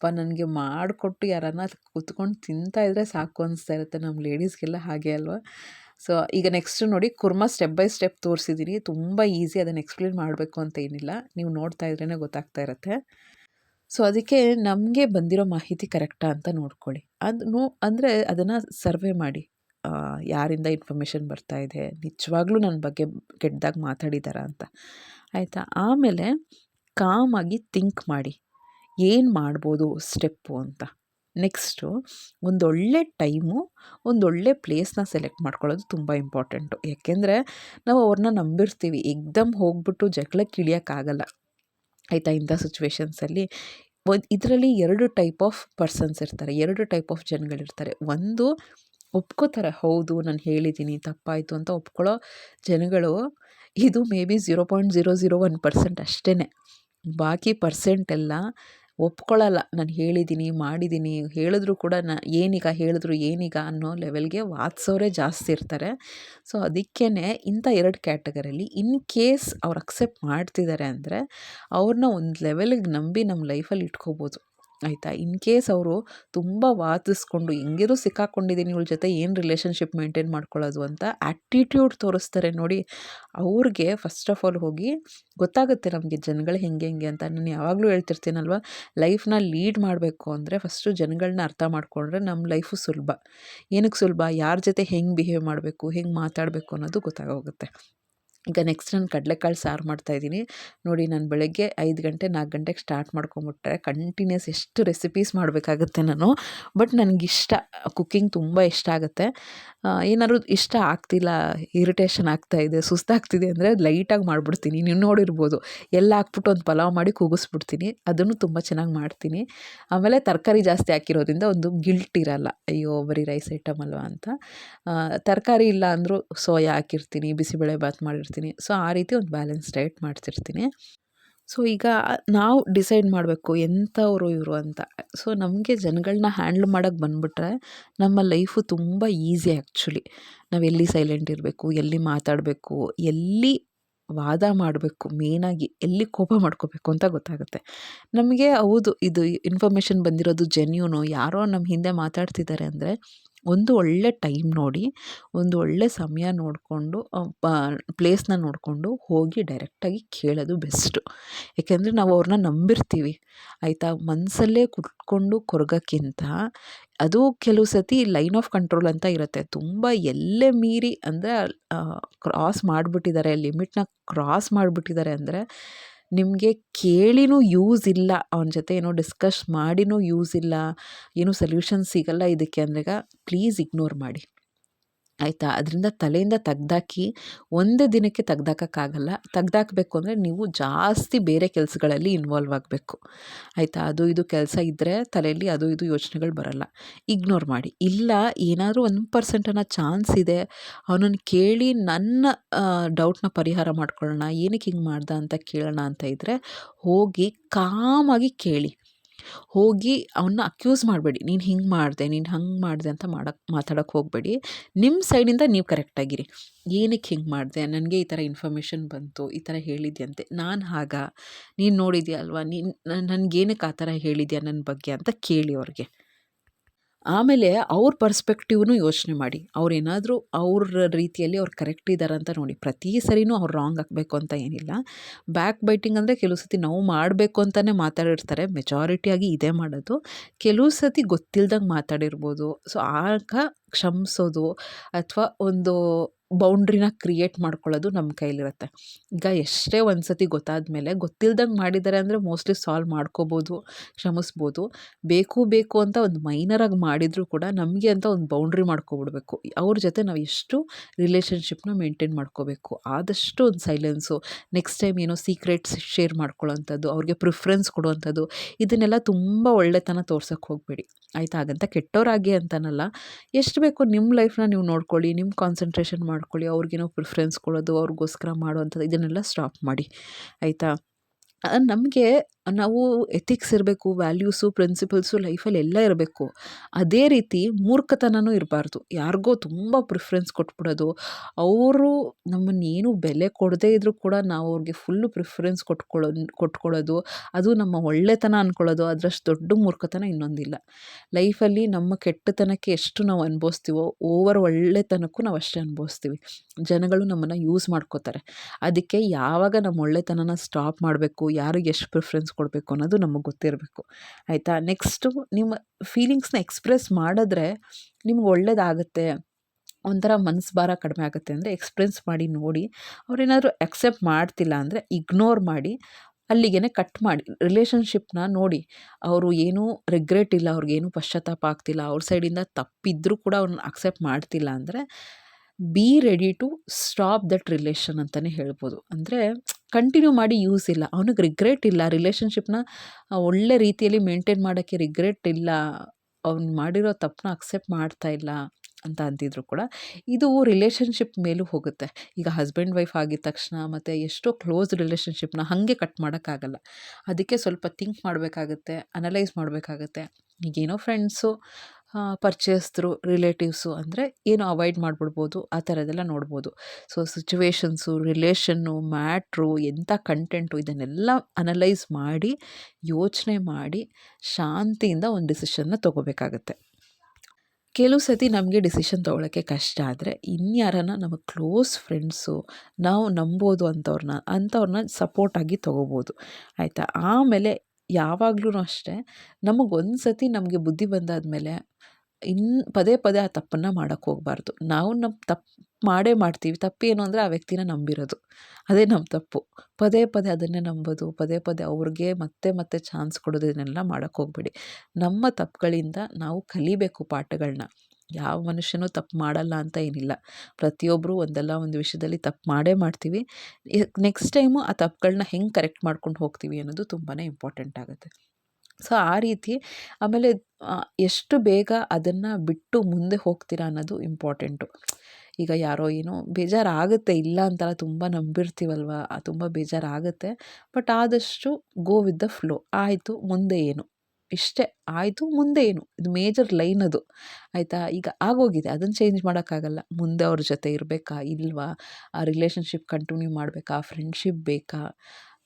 ಪ ನನಗೆ ಮಾಡಿಕೊಟ್ಟು ಯಾರನ್ನ ತಿಂತಾ ತಿಂತಾಯಿದ್ರೆ ಸಾಕು ಅನಿಸ್ತಾ ಇರುತ್ತೆ. ನಮ್ಮ ಲೇಡೀಸ್ಗೆಲ್ಲ ಹಾಗೆ ಅಲ್ವಾ? ಸೊ, ಈಗ ನೆಕ್ಸ್ಟ್ ನೋಡಿ ಕುರ್ಮಾ ಸ್ಟೆಪ್ ಬೈ ಸ್ಟೆಪ್ ತೋರಿಸಿದ್ದೀನಿ ತುಂಬ ಈಸಿ ಅದನ್ನು ಎಕ್ಸ್ಪ್ಲೇನ್ ಮಾಡಬೇಕು ಅಂತ ಏನಿಲ್ಲ. ನೀವು ನೋಡ್ತಾ ಇದ್ರೇ ಗೊತ್ತಾಗ್ತಾ ಇರುತ್ತೆ. ಸೊ ಅದಕ್ಕೆ ನಮಗೆ ಬಂದಿರೋ ಮಾಹಿತಿ ಕರೆಕ್ಟಾ ಅಂತ ನೋಡ್ಕೊಳ್ಳಿ. ಅದು ನೋ, ಅಂದರೆ ಅದನ್ನು ಸರ್ವೆ ಮಾಡಿ. ಯಾರಿಂದ ಇನ್ಫಾರ್ಮೇಷನ್ ಬರ್ತಾ ಇದೆ? ನಿಜವಾಗ್ಲೂ ನನ್ನ ಬಗ್ಗೆ ಕೆಟ್ಟದಾಗಿ ಮಾತಾಡಿದಾರ ಅಂತ. ಆಯಿತಾ? ಆಮೇಲೆ ಕಾಮಾಗಿ ಥಿಂಕ್ ಮಾಡಿ. ಏನು ಮಾಡ್ಬೋದು ಸ್ಟೆಪ್ಪು ಅಂತ. ನೆಕ್ಸ್ಟು ಒಂದೊಳ್ಳೆ ಟೈಮು ಒಂದೊಳ್ಳೆ ಪ್ಲೇಸ್ನ ಸೆಲೆಕ್ಟ್ ಮಾಡ್ಕೊಳ್ಳೋದು ತುಂಬ ಇಂಪಾರ್ಟೆಂಟು ಯಾಕೆಂದರೆ ನಾವು ಅವ್ರನ್ನ ನಂಬಿರ್ತೀವಿ. ಎಕ್ದಮ್ ಹೋಗ್ಬಿಟ್ಟು ಜಗಳಕ್ಕೆ ಇಳಿಯೋಕ್ಕಾಗಲ್ಲ ಆಯಿತಾ ಇಂಥ ಸಿಚುವೇಶನ್ಸಲ್ಲಿ ಒಂದು ಇದರಲ್ಲಿ ಎರಡು ಟೈಪ್ ಆಫ್ ಪರ್ಸನ್ಸ್ ಇರ್ತಾರೆ. ಎರಡು ಟೈಪ್ ಆಫ್ ಜನಗಳಿರ್ತಾರೆ ಒಂದು ಒಪ್ಕೋತಾರೆ, ಹೌದು, ನಾನು ಹೇಳಿದ್ದೀನಿ ತಪ್ಪಾಯಿತು ಅಂತ ಒಪ್ಕೊಳ್ಳೋ ಜನಗಳು ಇದು may be zero point zero zero one percent ಅಷ್ಟೇ ಬಾಕಿ ಪರ್ಸೆಂಟ್ ಎಲ್ಲ ಒಪ್ಕೊಳ್ಳಲ್ಲ ನಾನು ಹೇಳಿದ್ದೀನಿ ಮಾಡಿದ್ದೀನಿ ಹೇಳಿದ್ರು ಕೂಡ ನ ಏನೀಗ ಹೇಳಿದ್ರು ಏನೀಗ ಅನ್ನೋ ಲೆವೆಲ್ಗೆ ವಾದಿಸೋರೇ ಜಾಸ್ತಿ ಇರ್ತಾರೆ. ಸೊ ಅದಕ್ಕೇ ಇಂಥ ಎರಡು ಕ್ಯಾಟಗರಿಲಿ ಇನ್ ಕೇಸ್ ಅವ್ರು ಅಕ್ಸೆಪ್ಟ್ ಮಾಡ್ತಿದ್ದಾರೆ ಅಂದರೆ ಅವ್ರನ್ನ ಒಂದು ಲೆವೆಲಿಗೆ ನಂಬಿ ನಮ್ಮ ಲೈಫಲ್ಲಿ ಇಟ್ಕೋಬೋದು. ಆಯಿತಾ? ಇನ್ ಕೇಸ್ ಅವರು ತುಂಬ ವಾದಿಸ್ಕೊಂಡು ಹೆಂಗಿದ್ರು ಸಿಕ್ಕಾಕೊಂಡಿದ್ದೀನಿ, ಇವಳ ಜೊತೆ ಏನು ರಿಲೇಷನ್ಶಿಪ್ ಮೇಂಟೈನ್ ಮಾಡ್ಕೊಳ್ಳೋದು? ಅಂತ ಆ್ಯಟಿಟ್ಯೂಡ್ ತೋರಿಸ್ತಾರೆ ನೋಡಿ. ಅವ್ರಿಗೆ ಫಸ್ಟ್ ಆಫ್ ಆಲ್ ಹೋಗಿ, ಗೊತ್ತಾಗುತ್ತೆ ನಮಗೆ ಜನಗಳು ಹೆಂಗೆ ಹೆಂಗೆ ಅಂತ. ನಾನು ಯಾವಾಗಲೂ ಹೇಳ್ತಿರ್ತೀನಲ್ವ? ಲೈಫ್ನ ಲೀಡ್ ಮಾಡಬೇಕು ಅಂದರೆ ಫಸ್ಟು ಜನಗಳನ್ನ ಅರ್ಥ ಮಾಡಿಕೊಂಡ್ರೆ ನಮ್ಮ ಲೈಫು ಸುಲಭ. ಏನಕ್ಕೆ ಸುಲಭ? ಯಾರ ಜೊತೆ ಹೆಂಗೆ ಬಿಹೇವ್ ಮಾಡಬೇಕು? ಹೆಂಗೆ ಮಾತಾಡಬೇಕು ಅನ್ನೋದು ಗೊತ್ತಾಗೋಗುತ್ತೆ. ಈಗ ನೆಕ್ಸ್ಟ್ ನಾನು ಕಡಲೆಕಾಳು ಸಾರು ಮಾಡ್ತಾಯಿದ್ದೀನಿ ನೋಡಿ, ನಾನು ಬೆಳಗ್ಗೆ ಐದು ಗಂಟೆ, ನಾಲ್ಕು ಗಂಟೆಗೆ ಸ್ಟಾರ್ಟ್ ಮಾಡ್ಕೊಂಬಿಟ್ರೆ ಕಂಟಿನ್ಯೂಸ್ ಎಷ್ಟು ರೆಸಿಪೀಸ್ ಮಾಡಬೇಕಾಗುತ್ತೆ ನಾನು. ಬಟ್ ನನಗಿಷ್ಟ ಕುಕ್ಕಿಂಗ್ ತುಂಬ ಇಷ್ಟ ಆಗುತ್ತೆ. ಏನಾದ್ರು ಇಷ್ಟ ಆಗ್ತಿಲ್ಲ ಇರಿಟೇಷನ್ ಆಗ್ತಾಯಿದೆ ಸುಸ್ತಾಗ್ತಿದೆ ಅಂದರೆ ಲೈಟಾಗಿ ಮಾಡಿಬಿಡ್ತೀನಿ. ನೀವು ನೋಡಿರ್ಬೋದು. ಎಲ್ಲ ಹಾಕ್ಬಿಟ್ಟು ಒಂದು ಪಲಾವ್ ಮಾಡಿ ಕೂಗಿಸ್ಬಿಡ್ತೀನಿ. ಅದನ್ನು ತುಂಬ ಚೆನ್ನಾಗಿ ಮಾಡ್ತೀನಿ. ಆಮೇಲೆ ತರಕಾರಿ ಜಾಸ್ತಿ ಹಾಕಿರೋದ್ರಿಂದ ಒಂದು ಗಿಲ್ಟ್ ಇರಲ್ಲ. ಅಯ್ಯೋ, ಬರೀ ರೈಸ್ ಐಟಮ್ ಅಲ್ವಾ ಅಂತ. ತರಕಾರಿ ಇಲ್ಲ ಅಂದರೂ ಸೋಯಾ ಹಾಕಿರ್ತೀನಿ ಬಿಸಿಬೇಳೆ ಬಾತ್ ಮಾಡಿರ್ತೀನಿ. ಸೊ ಆ ರೀತಿ ಒಂದು ಬ್ಯಾಲೆನ್ಸ್ ಡಯಟ್ ಮಾಡ್ತಿರ್ತೀನಿ. ಸೊ ಈಗ ನಾವು ಡಿಸೈಡ್ ಮಾಡಬೇಕು ಎಂಥವ್ರು ಇವರು ಅಂತ. ಸೊ ನಮಗೆ ಜನಗಳನ್ನ ಹ್ಯಾಂಡ್ಲ್ ಮಾಡೋಕ್ಕೆ ಬಂದುಬಿಟ್ರೆ ನಮ್ಮ ಲೈಫು ತುಂಬ ಈಸಿ ಆ್ಯಕ್ಚುಲಿ ನಾವು ಎಲ್ಲಿ ಸೈಲೆಂಟ್ ಇರಬೇಕು, ಎಲ್ಲಿ ಮಾತಾಡಬೇಕು, ಎಲ್ಲಿ ವಾದ ಮಾಡಬೇಕು ಮೇನಾಗಿ ಎಲ್ಲಿ ಕೋಪ ಮಾಡ್ಕೋಬೇಕು ಅಂತ ಗೊತ್ತಾಗುತ್ತೆ. ನಮಗೆ ಹೌದು, ಇದು ಇನ್ಫಾರ್ಮೇಷನ್ ಬಂದಿರೋದು ಜೆನ್ಯೂನು ಯಾರೋ ನಮ್ಮ ಹಿಂದೆ ಮಾತಾಡ್ತಿದ್ದಾರೆ ಅಂದರೆ ಒಂದು ಒಳ್ಳೆ ಟೈಮ್ ನೋಡಿ, ಒಂದು ಒಳ್ಳೆ ಸಮಯ ನೋಡಿಕೊಂಡು ಪ್ಲೇಸ್ನ ನೋಡಿಕೊಂಡು ಹೋಗಿ ಡೈರೆಕ್ಟಾಗಿ ಕೇಳೋದು ಬೆಸ್ಟು. ಏಕೆಂದರೆ ನಾವು ಅವ್ರನ್ನ ನಂಬಿರ್ತೀವಿ. ಆಯಿತಾ? ಮನಸ್ಸಲ್ಲೇ ಕುತ್ಕೊಂಡು ಕೊರಗೋಕ್ಕಿಂತ ಅದು ಕೆಲವು ಸತಿ ಲೈನ್ ಆಫ್ ಕಂಟ್ರೋಲ್ ಅಂತ ಇರುತ್ತೆ. ತುಂಬ ಎಲ್ಲೇ ಮೀರಿ ಅಂದರೆ ಕ್ರಾಸ್ ಮಾಡಿಬಿಟ್ಟಿದ್ದಾರೆ, ಲಿಮಿಟ್ನ ಕ್ರಾಸ್ ಮಾಡಿಬಿಟ್ಟಿದ್ದಾರೆ ಅಂದರೆ ನಿಮಗೆ ಕೇಳಿನೂ ಯೂಸ್ ಇಲ್ಲ, ಅವನ ಜೊತೆ ಏನೋ ಡಿಸ್ಕಸ್ ಮಾಡಿನೂ ಯೂಸ್ ಇಲ್ಲ, ಏನೂ ಸೊಲ್ಯೂಷನ್ ಸಿಗಲ್ಲ ಇದಕ್ಕೆ ಅಂದಾಗ ಪ್ಲೀಸ್ ಇಗ್ನೋರ್ ಮಾಡಿ. ಆಯಿತಾ? ಅದರಿಂದ ತಲೆಯಿಂದ ತೆಗ್ದಾಕಿ ಒಂದೇ ದಿನಕ್ಕೆ ತೆಗ್ದಾಕೋಕ್ಕಾಗಲ್ಲ. ತೆಗ್ದಾಕಬೇಕು ಅಂದರೆ ನೀವು ಜಾಸ್ತಿ ಬೇರೆ ಕೆಲಸಗಳಲ್ಲಿ ಇನ್ವಾಲ್ವ್ ಆಗಬೇಕು. ಆಯಿತಾ? ಅದು ಇದು ಕೆಲಸ ಇದ್ದರೆ ತಲೆಯಲ್ಲಿ ಅದು ಇದು ಯೋಚನೆಗಳು ಬರಲ್ಲ. ಇಗ್ನೋರ್ ಮಾಡಿ. ಇಲ್ಲ, ಏನಾದರೂ ಒಂದು ಪರ್ಸೆಂಟ್ ಅನ್ನೋ ಚಾನ್ಸ್ ಇದೆ. ಅವನನ್ನು ಕೇಳಿ ನನ್ನ ಡೌಟ್ನ ಪರಿಹಾರ ಮಾಡ್ಕೊಳ್ಳೋಣ. ಏನಕ್ಕೆ ಹಿಂಗೆ ಮಾಡ್ದ ಅಂತ ಕೇಳೋಣ ಅಂತ ಇದ್ದರೆ ಹೋಗಿ ಕಾಮಾಗಿ ಕೇಳಿ. ಹೋಗಿ ಅವನ್ನ ಅಕ್ಯೂಸ್ ಮಾಡಬೇಡಿ. ನೀನು ಹಿಂಗೆ ಮಾಡಿದೆ, ನೀನು ಹಂಗೆ ಮಾಡಿದೆ ಅಂತ ಮಾಡಕ್ಕೆ ಮಾತಾಡೋಕ್ಕೆ ಹೋಗಬೇಡಿ. ನಿಮ್ಮ ಸೈಡಿಂದ ನೀವು ಕರೆಕ್ಟಾಗಿರಿ ಏನಕ್ಕೆ ಹಿಂಗೆ ಮಾಡಿದೆ? ನನಗೆ ಈ ಥರ ಇನ್ಫಾರ್ಮೇಷನ್ ಬಂತು, ಈ ಥರ ಹೇಳಿದ್ಯಂತೆ. ನಾನು ಆಗ ನೀನು ನೋಡಿದ್ಯಾ ಅಲ್ವಾ? ನೀನು ನನಗೇನಕ್ಕೆ ಆ ಥರ ಹೇಳಿದ್ಯಾ ನನ್ನ ಬಗ್ಗೆ ಅಂತ ಕೇಳಿ ಅವ್ರಿಗೆ. ಆಮೇಲೆ ಅವ್ರ ಪರ್ಸ್ಪೆಕ್ಟಿವ್ನು ಯೋಚನೆ ಮಾಡಿ. ಅವ್ರೇನಾದರೂ ಅವ್ರ ರೀತಿಯಲ್ಲಿ ಅವ್ರು ಕರೆಕ್ಟ್ ಇದ್ದಾರೆ ಅಂತ ನೋಡಿ. ಪ್ರತಿ ಸರಿನೂ ಅವ್ರು ರಾಂಗ್ ಆಗಬೇಕು ಅಂತ ಏನಿಲ್ಲ. ಬ್ಯಾಕ್ ಬೈಟಿಂಗ್ ಅಂದರೆ ಕೆಲವು ಸತಿ ನಾವು ಮಾಡಬೇಕು ಅಂತಲೇ ಮಾತಾಡಿರ್ತಾರೆ. ಮೆಜಾರಿಟಿಯಾಗಿ ಇದೇ ಮಾಡೋದು. ಕೆಲವು ಸತಿ ಗೊತ್ತಿಲ್ದಂಗೆ ಮಾತಾಡಿರ್ಬೋದು. ಸೊ ಆಗ ಕ್ಷಮಿಸೋದು ಅಥವಾ ಒಂದು ಬೌಂಡ್ರಿನ ಕ್ರಿಯೇಟ್ ಮಾಡ್ಕೊಳ್ಳೋದು ನಮ್ಮ ಕೈಲಿರುತ್ತೆ. ಈಗ ಎಷ್ಟೇ ಒಂದು ಸತಿ ಗೊತ್ತಾದ ಮೇಲೆ ಗೊತ್ತಿಲ್ದಂಗೆ ಮಾಡಿದ್ದಾರೆ ಅಂದರೆ ಮೋಸ್ಟ್ಲಿ ಸಾಲ್ವ್ ಮಾಡ್ಕೋಬೋದು, ಕ್ಷಮಿಸ್ಬೋದು. ಬೇಕು ಬೇಕು ಅಂತ ಒಂದು ಮೈನರಾಗಿ ಮಾಡಿದರೂ ಕೂಡ ನಮಗೆ ಅಂತ ಒಂದು ಬೌಂಡ್ರಿ ಮಾಡ್ಕೊಬಿಡ್ಬೇಕು. ಅವ್ರ ಜೊತೆ ನಾವು ಎಷ್ಟು ರಿಲೇಷನ್ಶಿಪ್ನ ಮೇಂಟೈನ್ ಮಾಡ್ಕೋಬೇಕು? ಆದಷ್ಟು ಒಂದು ಸೈಲೆನ್ಸು ನೆಕ್ಸ್ಟ್ ಟೈಮ್ ಏನೋ ಸೀಕ್ರೆಟ್ಸ್ ಶೇರ್ ಮಾಡ್ಕೊಳ್ಳೋವಂಥದ್ದು ಅವ್ರಿಗೆ ಪ್ರಿಫ್ರೆನ್ಸ್ ಕೊಡುವಂಥದ್ದು ಇದನ್ನೆಲ್ಲ ತುಂಬ ಒಳ್ಳೆತನ ತೋರ್ಸೋಕ್ಕೆ ಹೋಗಬೇಡಿ. ಆಯಿತಾ? ಹಾಗಂತ ಕೆಟ್ಟವರಾಗಿ ಅಂತನಲ್ಲ, ಎಷ್ಟು ಬೇಕೋ ನಿಮ್ಮ ಲೈಫ್ನ ನೀವು ನೋಡ್ಕೊಳ್ಳಿ, ನಿಮ್ಮ ಕಾನ್ಸಂಟ್ರೇಷನ್ ಮಾಡ್ಕೊಳ್ಳಿ, ಅವ್ರಿಗೇನೋ ಪ್ರಿಫ್ರೆನ್ಸ್ ಕೊಡೋದು, ಅವ್ರಿಗೋಸ್ಕರ ಮಾಡುವಂಥದ್ದು, ಇದನ್ನೆಲ್ಲ ಸ್ಟಾಪ್ ಮಾಡಿ. ಆಯಿತಾ? ನಮಗೆ ನಾವು ಎಥಿಕ್ಸ್ ಇರಬೇಕು ವ್ಯಾಲ್ಯೂಸು ಪ್ರಿನ್ಸಿಪಲ್ಸು ಲೈಫಲ್ಲಿ ಎಲ್ಲ ಇರಬೇಕು. ಅದೇ ರೀತಿ ಮೂರ್ಖತನವೂ ಇರಬಾರ್ದು. ಯಾರಿಗೋ ತುಂಬ ಪ್ರಿಫ್ರೆನ್ಸ್ ಕೊಟ್ಬಿಡೋದು. ಅವರು ನಮ್ಮನ್ನೇನು ಬೆಲೆ ಕೊಡದೇ ಇದ್ದರೂ ಕೂಡ ನಾವು ಅವ್ರಿಗೆ ಫುಲ್ಲು ಪ್ರಿಫರೆನ್ಸ್ ಕೊಟ್ಕೊಳ್ಳೋ ಕೊಟ್ಕೊಳ್ಳೋದು ಅದು ನಮ್ಮ ಒಳ್ಳೆತನ ಅಂದ್ಕೊಳ್ಳೋದು ಅದರಷ್ಟು ದೊಡ್ಡ ಮೂರ್ಖತನ ಇನ್ನೊಂದಿಲ್ಲ. ಲೈಫಲ್ಲಿ ನಮ್ಮ ಕೆಟ್ಟತನಕ್ಕೆ ಎಷ್ಟು ನಾವು ಅನುಭವಿಸ್ತೀವೋ ಓವರ್ ಒಳ್ಳೆತನಕ್ಕೂ ನಾವು ಅಷ್ಟೇ ಅನುಭವಿಸ್ತೀವಿ. ಜನಗಳು ನಮ್ಮನ್ನು ಯೂಸ್ ಮಾಡ್ಕೋತಾರೆ. ಅದಕ್ಕೆ ಯಾವಾಗ ನಮ್ಮ ಒಳ್ಳೆತನನ ಸ್ಟಾಪ್ ಮಾಡಬೇಕು ಯಾರಿಗೆ ಎಷ್ಟು ಪ್ರಿಫ್ರೆನ್ಸ್ ಕೊಡಬೇಕು ಅನ್ನೋದು ನಮಗೆ ಗೊತ್ತಿರಬೇಕು. ಆಯಿತಾ? ನೆಕ್ಸ್ಟು ನಿಮ್ಮ ಫೀಲಿಂಗ್ಸ್ನ ಎಕ್ಸ್ಪ್ರೆಸ್ ಮಾಡಿದ್ರೆ ನಿಮ್ಗೆ ಒಳ್ಳೇದಾಗುತ್ತೆ. ಒಂಥರ ಮನಸ್ಸು ಭಾರ ಕಡಿಮೆ ಆಗುತ್ತೆ ಅಂದರೆ ಎಕ್ಸ್ಪ್ರೆಸ್ ಮಾಡಿ ನೋಡಿ, ಅವ್ರೇನಾದರೂ ಅಕ್ಸೆಪ್ಟ್ ಮಾಡ್ತಿಲ್ಲ ಅಂದರೆ ಇಗ್ನೋರ್ ಮಾಡಿ ಅಲ್ಲಿಗೆ ಕಟ್ ಮಾಡಿ ರಿಲೇಷನ್ಶಿಪ್ನ ನೋಡಿ. ಅವರು ಏನೂ ರಿಗ್ರೆಟ್ ಇಲ್ಲ ಅವ್ರಿಗೇನು ಪಶ್ಚಾತ್ತಾಪ ಆಗ್ತಿಲ್ಲ, ಅವ್ರ ಸೈಡಿಂದ ತಪ್ಪಿದ್ರೂ ಕೂಡ ಅವ್ರನ್ನ ಅಕ್ಸೆಪ್ಟ್ ಮಾಡ್ತಿಲ್ಲ ಅಂದರೆ be ready to stop that relation ಅಂತಲೇ ಹೇಳ್ಬೋದು. ಅಂದರೆ ಕಂಟಿನ್ಯೂ ಮಾಡಿ ಯೂಸ್ ಇಲ್ಲ. ಅವನಿಗೆ ರಿಗ್ರೆಟ್ ಇಲ್ಲ. ರಿಲೇಷನ್ಶಿಪ್ನ ಒಳ್ಳೆ ರೀತಿಯಲ್ಲಿ ಮೇಂಟೈನ್ ಮಾಡೋಕ್ಕೆ ರಿಗ್ರೆಟ್ ಇಲ್ಲ. ಅವ್ನು ಮಾಡಿರೋ ತಪ್ಪನ್ನ ಅಕ್ಸೆಪ್ಟ್ ಮಾಡ್ತಾ ಇಲ್ಲ ಅಂತ ಅಂತಿದ್ರು ಕೂಡ ಇದು ರಿಲೇಷನ್ಶಿಪ್ ಮೇಲೂ ಹೋಗುತ್ತೆ. ಈಗ ಹಸ್ಬೆಂಡ್ ವೈಫ್ ಆಗಿದ ತಕ್ಷಣ ಮತ್ತು ಎಷ್ಟೋ ಕ್ಲೋಸ್ ರಿಲೇಷನ್ಶಿಪ್ನ ಹಾಗೆ ಕಟ್ ಮಾಡೋಕ್ಕಾಗಲ್ಲ. ಅದಕ್ಕೆ ಸ್ವಲ್ಪ ಥಿಂಕ್ ಮಾಡಬೇಕಾಗತ್ತೆ ಅನಲೈಸ್ ಮಾಡಬೇಕಾಗತ್ತೆ. ಈಗೇನೋ ಫ್ರೆಂಡ್ಸು ಪರ್ಚೇಸ್ದ್ರು ರಿಲೇಟಿವ್ಸು ಅಂದರೆ ಏನು ಅವಾಯ್ಡ್ ಮಾಡಿಬಿಡ್ಬೋದು, ಆ ಥರದ್ದೆಲ್ಲ ನೋಡ್ಬೋದು. ಸೊ ಸಿಚುವೇಶನ್ಸು ರಿಲೇಷನ್ನು, ಮ್ಯಾಟ್ರು, ಎಂಥ ಕಂಟೆಂಟು ಇದನ್ನೆಲ್ಲ ಅನಲೈಸ್ ಮಾಡಿ, ಯೋಚನೆ ಮಾಡಿ, ಶಾಂತಿಯಿಂದ ಒಂದು ಡಿಸಿಷನ್ನ ತೊಗೋಬೇಕಾಗತ್ತೆ. ಕೆಲವು ಸತಿ ನಮಗೆ ಡಿಸಿಷನ್ ತೊಗೊಳಕ್ಕೆ ಕಷ್ಟ ಆದರೆ ಇನ್ಯಾರನ್ನ ನಮ್ಮ ಕ್ಲೋಸ್ ಫ್ರೆಂಡ್ಸು ನಾವು ನಂಬೋದು ಅಂಥವ್ರನ್ನ ಅಂಥವ್ರನ್ನ ಸಪೋರ್ಟಾಗಿ ತೊಗೋಬೋದು. ಆಯಿತಾ? ಆಮೇಲೆ ಯಾವಾಗ್ಲೂ ಅಷ್ಟೇ ನಮಗೊಂದು ಸತಿ ನಮಗೆ ಬುದ್ಧಿ ಬಂದಾದಮೇಲೆ ಇನ್ನು ಪದೇ ಪದೇ ಆ ತಪ್ಪನ್ನು ಮಾಡೋಕ್ಕೆ ಹೋಗಬಾರ್ದು. ನಾವು ನಮ್ಮ ತಪ್ಪು ಮಾಡೇ ಮಾಡ್ತೀವಿ. ತಪ್ಪೇನು ಅಂದರೆ ಆ ವ್ಯಕ್ತಿನ ನಂಬಿರೋದು. ಅದೇ ನಮ್ಮ ತಪ್ಪು. ಪದೇ ಪದೇ ಅದನ್ನೇ ನಂಬೋದು, ಪದೇ ಪದೇ ಅವ್ರಿಗೆ ಮತ್ತೆ ಮತ್ತೆ ಚಾನ್ಸ್ ಕೊಡೋದು ಇದನ್ನೆಲ್ಲ ಮಾಡೋಕ್ಕೆ ಹೋಗಬೇಡಿ. ನಮ್ಮ ತಪ್ಪುಗಳಿಂದ ನಾವು ಕಲಿಬೇಕು ಪಾಠಗಳನ್ನ ಯಾವ ಮನುಷ್ಯನೂ ತಪ್ಪು ಮಾಡಲ್ಲ ಅಂತ ಏನಿಲ್ಲ. ಪ್ರತಿಯೊಬ್ಬರು ಒಂದಲ್ಲ ಒಂದು ವಿಷಯದಲ್ಲಿ ತಪ್ಪು ಮಾಡೇ ಮಾಡ್ತೀವಿ. ನೆಕ್ಸ್ಟ್ ಟೈಮು ಆ ತಪ್ಪುಗಳನ್ನ ಹೆಂಗೆ ಕರೆಕ್ಟ್ ಮಾಡ್ಕೊಂಡು ಹೋಗ್ತೀವಿ ಅನ್ನೋದು ತುಂಬಾ ಇಂಪಾರ್ಟೆಂಟ್ ಆಗುತ್ತೆ. ಸೊ, ಆ ರೀತಿ ಆಮೇಲೆ ಎಷ್ಟು ಬೇಗ ಅದನ್ನು ಬಿಟ್ಟು ಮುಂದೆ ಹೋಗ್ತೀರಾ ಅನ್ನೋದು ಇಂಪಾರ್ಟೆಂಟು. ಈಗ ಯಾರೋ ಏನೋ ಬೇಜಾರಾಗುತ್ತೆ, ಇಲ್ಲ ಅಂತಲ್ಲ ತುಂಬ ನಂಬಿರ್ತೀವಲ್ವ ತುಂಬ ಬೇಜಾರಾಗುತ್ತೆ, ಬಟ್ ಆದಷ್ಟು ಗೋ ವಿತ್ ದ ಫ್ಲೋ. ಆಯಿತು, ಮುಂದೆ ಏನು? ಇಷ್ಟೇ, ಆಯಿತು, ಮುಂದೆ ಏನು? ಇದು ಮೇಜರ್ ಲೈನ್ ಅದು. ಆಯಿತಾ? ಈಗ ಆಗೋಗಿದೆ, ಅದನ್ನು ಚೇಂಜ್ ಮಾಡೋಕ್ಕಾಗಲ್ಲ. ಮುಂದೆ ಅವ್ರ ಜೊತೆ ಇರಬೇಕಾ, ಇಲ್ವಾ? ಆ ರಿಲೇಷನ್ಶಿಪ್ ಕಂಟಿನ್ಯೂ ಮಾಡಬೇಕಾ, ಫ್ರೆಂಡ್ಶಿಪ್ ಬೇಕಾ?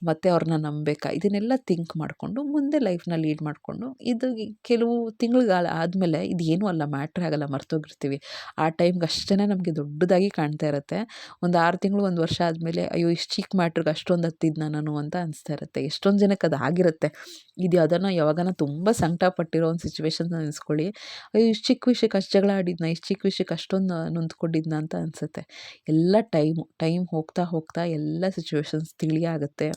ಮತ್ತು ಅವ್ರನ್ನ ನಂಬಬೇಕಾ? ಇದನ್ನೆಲ್ಲ ಥಿಂಕ್ ಮಾಡಿಕೊಂಡು, ಮುಂದೆ ಲೈಫ್ನ ಲೀಡ್ ಮಾಡಿಕೊಂಡು, ಇದು ಕೆಲವು ತಿಂಗಳುಗಳ ಆದಮೇಲೆ ಇದು ಏನೂ ಅಲ್ಲ ಮ್ಯಾಟ್ರ್ ಆಗಲ್ಲ, ಮರ್ತೋಗಿರ್ತೀವಿ. ಆ ಟೈಮ್ಗೆ ಅಷ್ಟೇ ನಮಗೆ ದೊಡ್ಡದಾಗಿ ಕಾಣ್ತಾ ಇರುತ್ತೆ. ಒಂದು ಆರು ತಿಂಗಳು, ಒಂದು ವರ್ಷ ಆದಮೇಲೆ, ಅಯ್ಯೋ, ಇಷ್ಟು ಚಿಕ್ಕ ಮ್ಯಾಟ್ರಿಗೆ ಅಷ್ಟೊಂದು ಹತ್ತಿದ್ನ ನಾನು ಅಂತ ಅನಿಸ್ತಾ ಇರುತ್ತೆ. ಎಷ್ಟೊಂದು ಜನಕ್ಕೆ ಅದು ಆಗಿರುತ್ತೆ. ಇದು ಅದನ್ನು ಯಾವಾಗನ ತುಂಬ ಸಂಕಟ ಪಟ್ಟಿರೋ ಒಂದು ಸಿಚುವೇಶನ್ ಅನಿಸ್ಕೊಳ್ಳಿ. ಅಯ್ಯೋ, ಇಷ್ಟು ಚಿಕ್ಕ ವಿಷಯಕ್ಕೆ ಅಷ್ಟು ಜಗಳ ಆಡಿದ್ನ, ಇಷ್ಟು ಚಿಕ್ಕ ವಿಷಯಕ್ಕೆ ಅಷ್ಟೊಂದು ನೊಂದ್ಕೊಂಡಿದ್ನ ಅಂತ ಅನಿಸುತ್ತೆ. ಎಲ್ಲ ಟೈಮು ಟೈಮ್ ಹೋಗ್ತಾ ಹೋಗ್ತಾ ಎಲ್ಲ ಸಿಚುವೇಶನ್ಸ್ ತಿಳಿಯಾಗುತ್ತೆ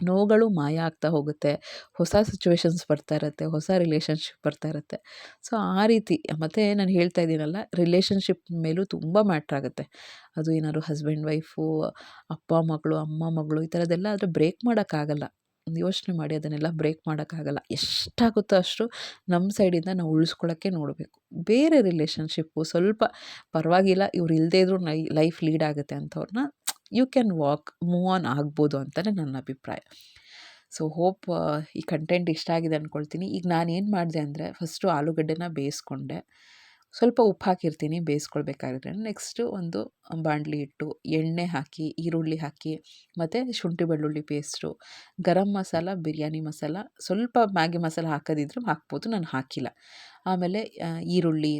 ನೋವುಗಳು ಮಾಯ ಆಗ್ತಾ ಹೋಗುತ್ತೆ. ಹೊಸ ಸಿಚುವೇಶನ್ಸ್ ಬರ್ತಾ ಇರುತ್ತೆ, ಹೊಸ ರಿಲೇಷನ್ಶಿಪ್ ಬರ್ತಾ ಇರುತ್ತೆ. ಸೊ, ಆ ರೀತಿ, ಮತ್ತು ನಾನು ಹೇಳ್ತಾ ಇದ್ದೀನಲ್ಲ, ರಿಲೇಷನ್ಶಿಪ್ ಮೇಲೂ ತುಂಬ ಮ್ಯಾಟ್ರ್ ಆಗುತ್ತೆ. ಅದು ಏನಾದ್ರು ಹಸ್ಬೆಂಡ್, ವೈಫು, ಅಪ್ಪ, ಮಗಳು, ಅಮ್ಮ, ಮಗಳು, ಈ ಥರದ್ದೆಲ್ಲ ಆದರೆ ಬ್ರೇಕ್ ಮಾಡೋಕ್ಕಾಗಲ್ಲ. ಒಂದು ಯೋಚನೆ ಮಾಡಿ ಅದನ್ನೆಲ್ಲ ಬ್ರೇಕ್ ಮಾಡೋಕ್ಕಾಗಲ್ಲ. ಎಷ್ಟಾಗುತ್ತೋ ಅಷ್ಟು ನಮ್ಮ ಸೈಡಿಂದ ನಾವು ಉಳಿಸ್ಕೊಳ್ಳೋಕ್ಕೆ ನೋಡಬೇಕು. ಬೇರೆ ರಿಲೇಷನ್ಶಿಪ್ಪು ಸ್ವಲ್ಪ ಪರವಾಗಿಲ್ಲ, ಇವ್ರು ಇಲ್ಲದೇ ಇದ್ರೂ ಲೈಫ್ ಲೀಡ್ ಆಗುತ್ತೆ ಅಂಥವ್ರನ್ನ you can walk move on ಆಗ್ಬೋದು ಅಂತಲೇ ನನ್ನ ಅಭಿಪ್ರಾಯ. ಸೊ ಹೋಪ್ ಈ ಕಂಟೆಂಟ್ ಇಷ್ಟ ಆಗಿದೆ ಅಂದ್ಕೊಳ್ತೀನಿ ಈಗ ನಾನು ಏನು ಮಾಡಿದೆ ಅಂದರೆ ಫಸ್ಟು ಆಲೂಗಡ್ಡೆನ ಬೇಯಿಸ್ಕೊಂಡೆ. ಸ್ವಲ್ಪ ಉಪ್ಪು ಹಾಕಿರ್ತೀನಿ ಬೇಯಿಸ್ಕೊಳ್ಬೇಕಾದ್ರೆ ನೆಕ್ಸ್ಟು ಒಂದು ಬಾಣಲಿ ಇಟ್ಟು ಎಣ್ಣೆ ಹಾಕಿ, ಈರುಳ್ಳಿ ಹಾಕಿ, ಮತ್ತು ಶುಂಠಿ ಬೆಳ್ಳುಳ್ಳಿ ಪೇಸ್ಟು ಗರಂ ಮಸಾಲ, ಬಿರಿಯಾನಿ ಮಸಾಲ, ಸ್ವಲ್ಪ ಮ್ಯಾಗಿ ಮಸಾಲ ಹಾಕೋದಿದ್ರು ಹಾಕ್ಬೋದು, ನಾನು ಹಾಕಿಲ್ಲ. ಆಮೇಲೆ ಈರುಳ್ಳಿ,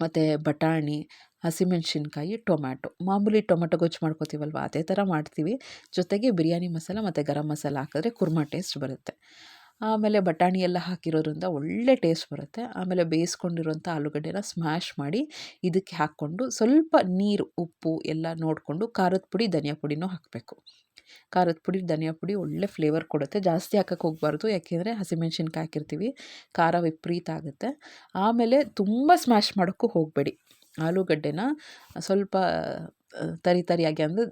ಮತ್ತು ಬಟಾಣಿ ಹಸಿಮೆಣ್ಸಿನ್ಕಾಯಿ, ಟೊಮ್ಯಾಟೊ. ಮಾಮೂಲಿ ಟೊಮೆಟೊ ಗೊಜ್ಜು ಮಾಡ್ಕೋತೀವಲ್ವ? ಅದೇ ಥರ ಮಾಡ್ತೀವಿ. ಜೊತೆಗೆ ಬಿರಿಯಾನಿ ಮಸಾಲ ಮತ್ತು ಗರಂ ಮಸಾಲ ಹಾಕಿದ್ರೆ ಕುರ್ಮಾ ಟೇಸ್ಟ್ ಬರುತ್ತೆ. ಆಮೇಲೆ ಬಟಾಣಿ ಎಲ್ಲ ಹಾಕಿರೋದ್ರಿಂದ ಒಳ್ಳೆ ಟೇಸ್ಟ್ ಬರುತ್ತೆ. ಆಮೇಲೆ ಬೇಯಿಸ್ಕೊಂಡಿರೋಂಥ ಆಲೂಗಡ್ಡೆನ ಸ್ಮ್ಯಾಶ್ ಮಾಡಿ ಇದಕ್ಕೆ ಹಾಕ್ಕೊಂಡು ಸ್ವಲ್ಪ ನೀರು, ಉಪ್ಪು ಎಲ್ಲ ನೋಡಿಕೊಂಡು ಖಾರದ ಪುಡಿ, ಧನಿಯಾ ಪುಡಿನೂ ಹಾಕಬೇಕು. ಖಾರದ ಪುಡಿ, ಧನಿಯಾ ಪುಡಿ ಒಳ್ಳೆ ಫ್ಲೇವರ್ ಕೊಡುತ್ತೆ. ಜಾಸ್ತಿ ಹಾಕಕ್ಕೆ ಹೋಗಬಾರ್ದು. ಯಾಕೆಂದರೆ ಹಸಿಮೆಣ್ಸಿನ್ಕಾಯಿ ಹಾಕಿರ್ತೀವಿ. ಖಾರ ವಿಪರೀತ ಆಗುತ್ತೆ. ಆಮೇಲೆ ತುಂಬ ಸ್ಮ್ಯಾಶ್ ಮಾಡೋಕ್ಕೂ ಹೋಗಬೇಡಿ. ಆಲೂಗಡ್ಡೆನ ಸ್ವಲ್ಪ ತರಿ ತರಿಯಾಗಿ ಅಂದರೆ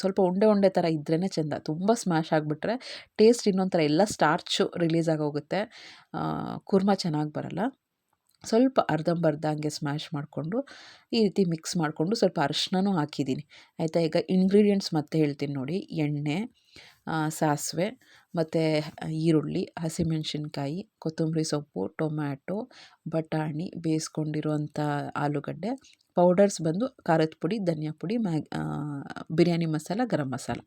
ಸ್ವಲ್ಪ ಉಂಡೆ ಉಂಡೆ ಥರ ಇದ್ರೇ ಚೆಂದ. ತುಂಬ ಸ್ಮ್ಯಾಶ್ ಆಗಿಬಿಟ್ರೆ ಟೇಸ್ಟ್ ಇನ್ನೊಂದು ಥರ ಎಲ್ಲ ಸ್ಟಾರ್ಚು ರಿಲೀಸ್ ಆಗೋಗುತ್ತೆ ಕುರ್ಮ ಚೆನ್ನಾಗಿ ಬರಲ್ಲ. ಸ್ವಲ್ಪ ಅರ್ಧಂಬರ್ಧ ಹಂಗೆ ಸ್ಮ್ಯಾಶ್ ಮಾಡಿಕೊಂಡು ಈ ರೀತಿ ಮಿಕ್ಸ್ ಮಾಡಿಕೊಂಡು ಸ್ವಲ್ಪ ಅರಿಶಿನನೂ ಹಾಕಿದ್ದೀನಿ. ಆಯಿತಾ? ಈಗ ಇಂಗ್ರೀಡಿಯೆಂಟ್ಸ್ ಮತ್ತೆ ಹೇಳ್ತೀನಿ ನೋಡಿ. ಎಣ್ಣೆ ಸಾಸಿವೆ ಮತ್ತು ಈರುಳ್ಳಿ, ಹಸಿಮೆಣಸಿನ್ಕಾಯಿ, ಕೊತ್ತಂಬರಿ ಸೊಪ್ಪು, ಟೊಮ್ಯಾಟೊ, ಬಟಾಣಿ ಬೇಯಿಸ್ಕೊಂಡಿರುವಂಥ ಆಲೂಗಡ್ಡೆ, ಪೌಡರ್ಸ್ ಬಂದು ಖಾರದ ಪುಡಿ, ಧನಿಯಾ ಪುಡಿ, ಮ್ಯಾಗ್ ಬಿರಿಯಾನಿ ಮಸಾಲ, ಗರಂ ಮಸಾಲ.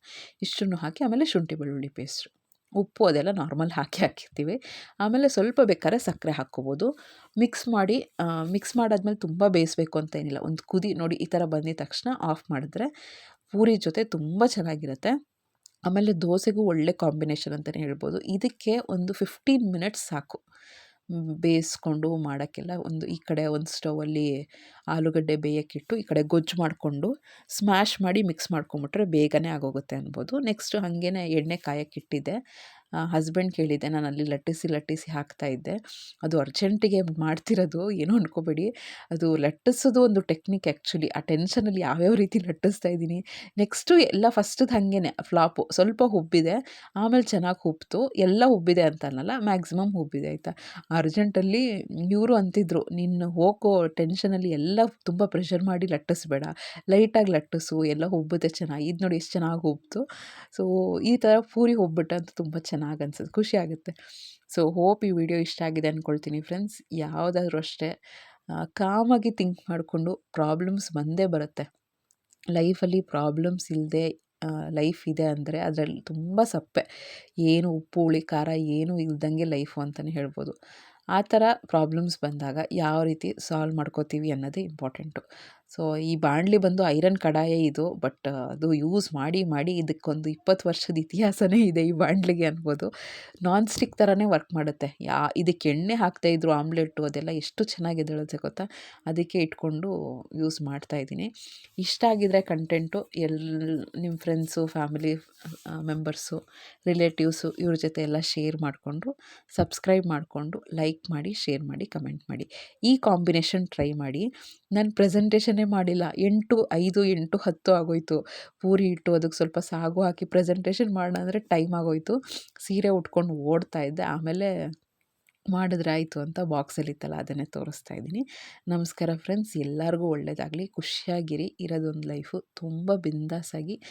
ಇಷ್ಟನ್ನು ಹಾಕಿ ಆಮೇಲೆ ಶುಂಠಿ ಬೆಳ್ಳುಳ್ಳಿ ಪೇಸ್ಟು. ಉಪ್ಪು ಅದೆಲ್ಲ ನಾರ್ಮಲ್ ಹಾಕಿ ಹಾಕಿರ್ತೀವಿ. ಆಮೇಲೆ ಸ್ವಲ್ಪ ಬೇಕಾದ್ರೆ ಸಕ್ಕರೆ ಹಾಕ್ಕೋಬೋದು. ಮಿಕ್ಸ್ ಮಾಡಿ ಮಿಕ್ಸ್ ಮಾಡಾದ್ಮೇಲೆ ತುಂಬ ಬೇಯಿಸ್ಬೇಕು ಅಂತ ಏನಿಲ್ಲ. ಒಂದು ಕುದಿ ನೋಡಿ ಈ ಥರ ಬಂದಿದ ತಕ್ಷಣ ಆಫ್ ಮಾಡಿದ್ರೆ ಪೂರಿ ಜೊತೆ ತುಂಬ ಚೆನ್ನಾಗಿರುತ್ತೆ. ಆಮೇಲೆ ದೋಸೆಗೂ ಒಳ್ಳೆ ಕಾಂಬಿನೇಷನ್ ಅಂತಲೇ ಹೇಳ್ಬೋದು. ಇದಕ್ಕೆ ಒಂದು ಫಿಫ್ಟೀನ್ ಮಿನಿಟ್ಸ್ ಸಾಕು. ಬೇಯಿಸ್ಕೊಂಡು ಮಾಡೋಕ್ಕೆಲ್ಲ ಒಂದು ಈ ಕಡೆ ಒಂದು ಸ್ಟವಲ್ಲಿ ಆಲೂಗಡ್ಡೆ ಬೇಯಕ್ಕಿಟ್ಟು ಈ ಕಡೆ ಗೊಜ್ಜು ಮಾಡಿಕೊಂಡು ಸ್ಮ್ಯಾಶ್ ಮಾಡಿ ಮಿಕ್ಸ್ ಮಾಡ್ಕೊಂಬಿಟ್ರೆ ಬೇಗನೆ ಆಗೋಗುತ್ತೆ ಅನ್ಬೋದು. ನೆಕ್ಸ್ಟು ಹಾಗೇ ಎಣ್ಣೆ ಕಾಯಕ್ಕಿಟ್ಟಿದ್ದೆ ಹಸ್ಬೆಂಡ್ ಕೇಳಿದ್ದೆ, ನಾನು ಅಲ್ಲಿ ಲಟ್ಟಿಸಿ ಲಟ್ಟಿಸಿ ಹಾಕ್ತಾಯಿದ್ದೆ ಅದು ಅರ್ಜೆಂಟಿಗೆ ಮಾಡ್ತಿರೋದು, ಏನೂ ಅಂದ್ಕೋಬೇಡಿ ಅದು ಲಟ್ಟಿಸೋದು ಒಂದು ಟೆಕ್ನಿಕ್ ಆ್ಯಕ್ಚುಲಿ ಆ ಟೆನ್ಷನಲ್ಲಿ ಯಾವ್ಯಾವ ರೀತಿ ಲಟ್ಟಿಸ್ತಾ ಇದ್ದೀನಿ. ನೆಕ್ಸ್ಟು ಎಲ್ಲ ಫಸ್ಟದು ಹಾಗೇನೆ, ಫ್ಲಾಪು. ಸ್ವಲ್ಪ ಹುಬ್ಬಿದೆ ಆಮೇಲೆ ಚೆನ್ನಾಗಿ ಹುಬ್ಬಿತು ಎಲ್ಲ ಹುಬ್ಬಿದೆ ಅಂತ ಅನ್ನಲ್ಲ ಮ್ಯಾಕ್ಸಿಮಮ್ ಹುಬ್ಬಿದೆ ಆಯಿತಾ? ಅರ್ಜೆಂಟಲ್ಲಿ ಇವರು ಅಂತಿದ್ರು ನಿನ್ನ ಹೋಗೋ ಟೆನ್ಷನಲ್ಲಿ ಎಲ್ಲ ತುಂಬ ಪ್ರೆಷರ್ ಮಾಡಿ ಲಟ್ಟಿಸ್ಬೇಡ. ಲೈಟಾಗಿ ಲಟ್ಟಿಸು, ಎಲ್ಲ ಹುಬ್ಬುತ್ತೆ ಚೆನ್ನಾಗಿ. ಇದು ನೋಡಿ ಎಷ್ಟು ಚೆನ್ನಾಗಿ ಹುಬ್ಬಿತು ಸೊ, ಈ ಥರ ಪೂರಿ ಹೋಗ್ಬಿಟ್ಟಂತೂ ತುಂಬ ಚೆನ್ನಾಗಿ ಅನ್ಸುತ್ತೆ, ಖುಷಿ ಆಗುತ್ತೆ. ಸೊ, ಹೋಪ್ ಈ ವಿಡಿಯೋ ಇಷ್ಟ ಆಗಿದೆ ಅಂದ್ಕೊಳ್ತೀನಿ ಫ್ರೆಂಡ್ಸ್. ಯಾವುದಾದ್ರೂ ಅಷ್ಟೇ ಕಾಮಾಗಿ ಥಿಂಕ್ ಮಾಡಿಕೊಂಡು ಪ್ರಾಬ್ಲಮ್ಸ್ ಬಂದೇ ಬರುತ್ತೆ. ಲೈಫಲ್ಲಿ ಪ್ರಾಬ್ಲಮ್ಸ್ ಇಲ್ಲದೆ ಲೈಫ್ ಇದೆ ಅಂದರೆ ಅದರಲ್ಲಿ ತುಂಬ ಸಪ್ಪೆ. ಏನು ಉಪ್ಪು, ಹುಳಿ, ಖಾರ ಏನೂ ಇಲ್ದಂಗೆ ಲೈಫು ಅಂತಲೇ ಹೇಳ್ಬೋದು. ಆ ಥರ ಪ್ರಾಬ್ಲಮ್ಸ್ ಬಂದಾಗ ಯಾವ ರೀತಿ ಸಾಲ್ವ್ ಮಾಡ್ಕೋತೀವಿ ಅನ್ನೋದೇ ಇಂಪಾರ್ಟೆಂಟು. ಸೊ, ಈ ಬಾಣಲಿ ಬಂದು ಐರನ್ ಕಡಾಯೇ ಇದು, ಬಟ್ ಅದು ಯೂಸ್ ಮಾಡಿ ಮಾಡಿ ಇದಕ್ಕೊಂದು ಇಪ್ಪತ್ತು ವರ್ಷದ ಇತಿಹಾಸನೇ ಇದೆ ಈ ಬಾಣಲಿಗೆ ಅನ್ಬೋದು. ನಾನ್ ಸ್ಟಿಕ್ ಥರನೇ ವರ್ಕ್ ಮಾಡುತ್ತೆ. ಯಾ, ಇದಕ್ಕೆ ಎಣ್ಣೆ ಹಾಕ್ತಾಯಿದ್ರು ಆಮ್ಲೆಟ್ಟು ಅದೆಲ್ಲ ಎಷ್ಟು ಚೆನ್ನಾಗಿ ಎದ್ದೇಳುತ್ತೆ ಗೊತ್ತಾ? ಅದಕ್ಕೆ ಇಟ್ಕೊಂಡು ಯೂಸ್ ಮಾಡ್ತಾಯಿದ್ದೀನಿ ಇಷ್ಟ ಆಗಿದ್ರೆ ಕಂಟೆಂಟು, ಎಲ್ ನಿಮ್ಮ ಫ್ರೆಂಡ್ಸು, ಫ್ಯಾಮಿಲಿ ಮೆಂಬರ್ಸು, ರಿಲೇಟಿವ್ಸು, ಇವ್ರ ಜೊತೆ ಎಲ್ಲ ಶೇರ್ ಮಾಡಿಕೊಂಡು, ಸಬ್ಸ್ಕ್ರೈಬ್ ಮಾಡಿಕೊಂಡು, ಲೈಕ್ ಮಾಡಿ, ಶೇರ್ ಮಾಡಿ, ಕಮೆಂಟ್ ಮಾಡಿ. ಈ ಕಾಂಬಿನೇಷನ್ ಟ್ರೈ ಮಾಡಿ. ನಾನು ಪ್ರೆಸೆಂಟೇಷನ್ ಮಾಡಿಲ್ಲ. ಎಂಟು, ಐದು, ಎಂಟು, ಹತ್ತು ಆಗೋಯಿತು. ಪೂರಿ ಇಟ್ಟು ಅದಕ್ಕೆ ಸ್ವಲ್ಪ ಸಾಗು ಹಾಕಿ ಪ್ರೆಸೆಂಟೇಷನ್ ಮಾಡೋಣ ಅಂದರೆ ಟೈಮ್ ಆಗೋಯಿತು. ಸೀರೆ ಉಟ್ಕೊಂಡು ಓಡ್ತಾ ಇದ್ದೆ. ಆಮೇಲೆ ಮಾಡಿದ್ರೆ ಆಯಿತು ಅಂತ ಬಾಕ್ಸಲ್ಲಿತ್ತಲ್ಲ ಅದನ್ನೇ ತೋರಿಸ್ತಾ ಇದ್ದೀನಿ. ನಮಸ್ಕಾರ ಫ್ರೆಂಡ್ಸ್ ಎಲ್ಲರಿಗೂ ಒಳ್ಳೆಯದಾಗಲಿ ಖುಷಿಯಾಗಿರಿ. ಇರೋದೊಂದು ಲೈಫು ತುಂಬ ಬಿಂದಾಸಾಗಿ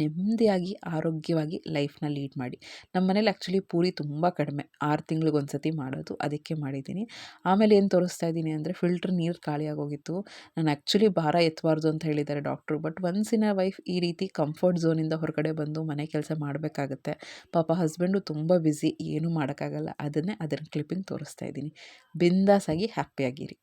ನೆಮ್ಮದಿಯಾಗಿ, ಆರೋಗ್ಯವಾಗಿ ಲೈಫ್ನ ಲೀಡ್ ಮಾಡಿ. ನಮ್ಮ ಮನೇಲಿ ಆ್ಯಕ್ಚುಲಿ ಪೂರಿ ತುಂಬ ಕಡಿಮೆ. ಆರು ತಿಂಗ್ಳಿಗೆ ಸತಿ ಮಾಡೋದು, ಅದಕ್ಕೆ ಮಾಡಿದ್ದೀನಿ. ಆಮೇಲೆ ಏನು ತೋರಿಸ್ತಾ ಇದ್ದೀನಿ ಅಂದರೆ, ಫಿಲ್ಟ್ರ್ ನೀರು ಖಾಲಿಯಾಗೋಗಿತ್ತು. ನಾನು ಆ್ಯಕ್ಚುಲಿ ಭಾರ ಎತ್ತಬಾರ್ದು ಅಂತ ಹೇಳಿದ್ದಾರೆ doctor, but once in a wife ಈ ರೀತಿ ಕಂಫರ್ಟ್ ಝೋನಿಂದ ಹೊರಗಡೆ ಬಂದು ಮನೆ ಕೆಲಸ ಮಾಡಬೇಕಾಗತ್ತೆ. ಪಾಪ ಹಸ್ಬೆಂಡು ತುಂಬ ಬ್ಯುಸಿ, ಏನೂ ಮಾಡೋಕ್ಕಾಗಲ್ಲ. ಅದನ್ನೇ ಅದರ ಕ್ಲಿಪ್ಪಿಂಗ್ ತೋರಿಸ್ತಾ ಇದ್ದೀನಿ. ಬಿಂದಾಸಾಗಿ ಹ್ಯಾಪಿಯಾಗಿರಿ.